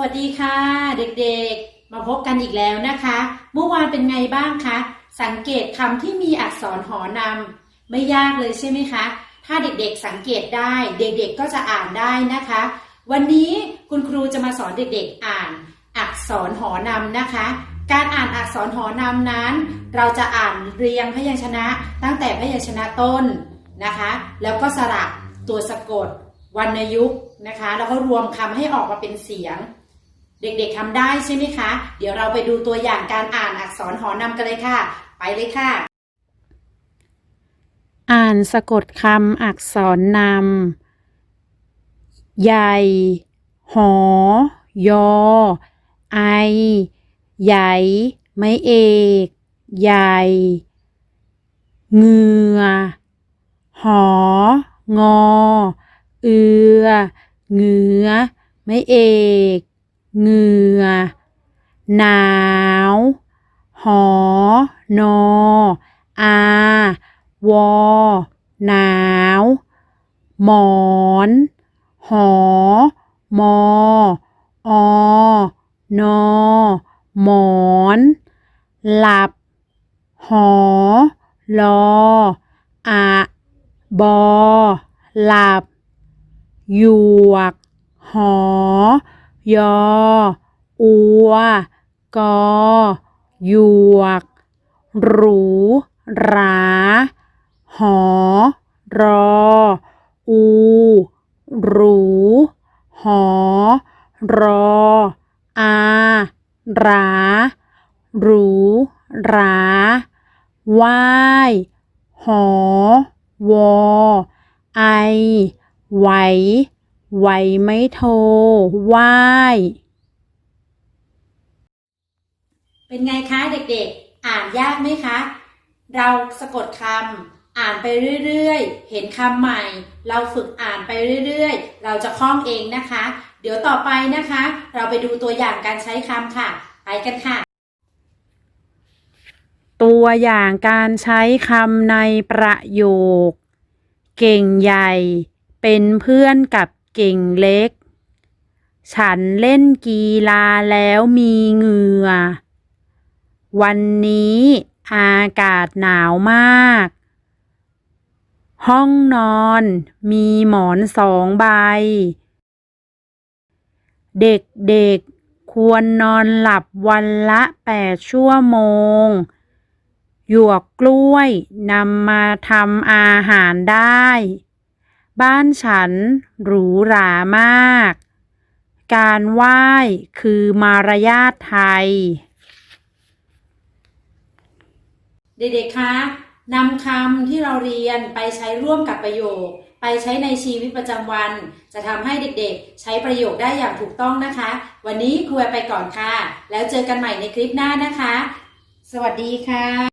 วัสดีค่ะ เด็กๆ มาพบกันอีกแล้วนะคะ เมื่อวานเป็นไงบ้างคะ สังเกตคำที่มีอักษรหอนำไม่ยากเลยใช่ไหมคะ ถ้าเด็กๆสังเกตได้เด็กๆก็จะอ่านได้นะคะ วันนี้คุณครูจะมาสอนเด็กๆอ่าน อักษรหอนำนะคะ การอ่านอักษรหอนำนั้น เราจะอ่านเรียงพยัญชนะ ตั้งแต่พยัญชนะต้นนะคะ แล้วก็สระตัวสะกดวรรณยุกต์นะคะ แล้วก็รวมคำให้ออกมาเป็นเสียง เด็กๆทำได้ใช่ไหมคะ เดี๋ยวเราไปดูตัวอย่างการอ่านอักษรหอนำกันเลยค่ะ ไปเลยค่ะ อ่านสะกดคำอักษรนำใหญ่ หอ ยอ ไอ ใหญ่ ไม่เอก ใหญ่เงือ หอ งอ เอือ เงือ ไม่เอก เหงือหนาว หอ นอ อา วอ หนาว หมอน หอ มอ อ นอ หมอน หลับ หอ ลอ อะ บอ หลับ หยวก หอ ยอ อัว กอ หยวก หรู หรา หอ รอ อู หรู หอ รอ อา รา หรู หรา ว่าย หอ วอ ไอ ไหว ไหวไม่โทว่ายเป็นไงคะเด็กๆ อ่านยากไหมคะ เราสะกดคำอ่านไปเรื่อยๆ เห็นคำใหม่ เราฝึกอ่านไปเรื่อยๆ เราจะคล่องเองนะคะ เดี๋ยวต่อไปนะคะ เราไปดูตัวอย่างการใช้คำค่ะ ไปกันค่ะ ตัวอย่างการใช้คำในประโยค เก่งใหญ่ เป็นเพื่อนกับเก่งเล็ก ฉันเล่นกีฬาแล้วมีเหงื่อ วันนี้อากาศหนาวมาก ห้องนอนมีหมอนสองใบ เด็กๆควรนอนหลับวันละแปดชั่วโมง หยวกกล้วยนำมาทำอาหารได้ บ้านฉันหรูหรามาก การไหว้คือมารยาทไทย เด็กๆ คะนำคำที่เราเรียนไปใช้ร่วมกับประโยค ไปใช้ในชีวิตประจำวัน จะทำให้เด็กๆ ใช้ประโยคได้อย่างถูกต้องนะคะ วันนี้ครูไปก่อนค่ะ แล้วเจอกันใหม่ในคลิปหน้านะคะ สวัสดีค่ะ